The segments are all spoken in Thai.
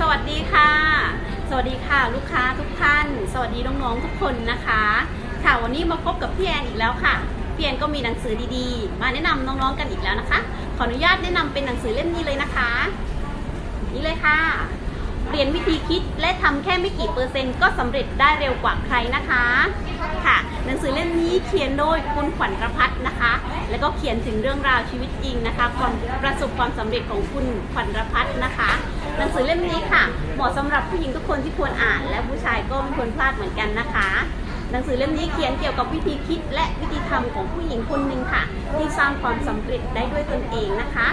สวัสดีค่ะ สวัสดีค่ะ ลูกค้าทุกท่าน สวัสดีน้องๆทุกคนนะคะ ค่ะวันนี้มาพบกับพี่แอนอีกแล้วค่ะพี่แอนก็มีหนังสือดีๆ มาแนะนำน้องๆกันอีกแล้วนะคะ ขออนุญาตแนะนำเป็นหนังสือเล่มนี้เลยนะคะ นี่เลยค่ะเรียนวิธีคิดและทำแค่ไม่กี่เปอร์เซ็นต์ก็สำเร็จได้เร็วกว่าใครนะคะค่ะ หนังสือเล่มนี้เขียนโดยคุณขวัญประพัฒนะคะ แล้วก็เขียนถึงเรื่องราวชีวิตจริงนะคะ ความประสบความสำเร็จของคุณขวัญประพัฒนะคะ หนังสือเล่มนี้ค่ะ เหมาะสำหรับผู้หญิงทุกคนที่ควรอ่าน และผู้ชายก็ไม่ควรพลาดเหมือนกันนะคะ หนังสือเล่มนี้เขียนเกี่ยวกับวิธีคิดและวิธีทำของผู้หญิงคนหนึ่งค่ะ ที่สร้างความสำเร็จได้ด้วยตนเองนะคะ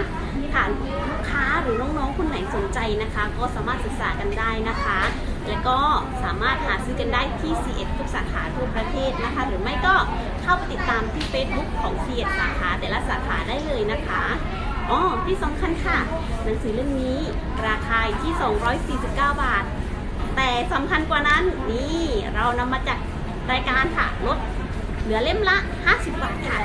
ค่ะลูกค้าหรือน้องๆคนไหนสนใจนะคะ ก็สามารถศึกษากันได้นะคะ และก็สามารถหาซื้อกันได้ที่ C1 ทุกสาขาทั่วประเทศนะคะ หรือไม่ก็เข้าไปติดตามที่ Facebook ของ C1 สาขาแต่ละสาขาได้เลยนะคะ อ๋อที่สำคัญค่ะ หนังสือเล่มนี้ราคาอยู่ที่ 249 บาท แต่สำคัญกว่านั้นนี่เรานำมาจัดรายการค่ะลดเหลือเล่มละ 50 บาทค่ะ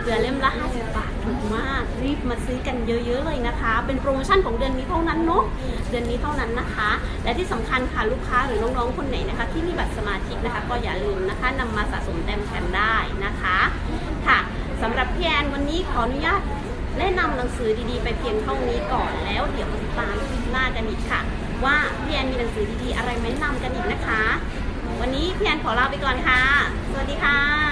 เหลือเล่มละ 50 บาทถูกมาก รีบมาซื้อกันเยอะๆเลยนะคะ เป็นโปรโมชั่นของเดือนนี้เท่านั้นเนาะ เดือนนี้เท่านั้นนะคะ และที่สำคัญค่ะลูกค้าหรือน้องๆคนไหนนะคะ ที่มีบัตรสมาชิกนะคะ ก็อย่าลืมนะคะนำมาสะสมแต้มกันได้นะคะ ค่ะสำหรับพี่แอนวันนี้ขออนุญาต แนะนำหนังสือดีๆ ไปเพียงเท่านี้ก่อนแล้วเดี๋ยวมาติดตามคลิปหน้ากันอีกค่ะ ว่าพี่แอนมีหนังสือดีๆ อะไรมาแนะนำกันอีกนะคะ วันนี้พี่แอนขอลาไปก่อนค่ะ สวัสดีค่ะ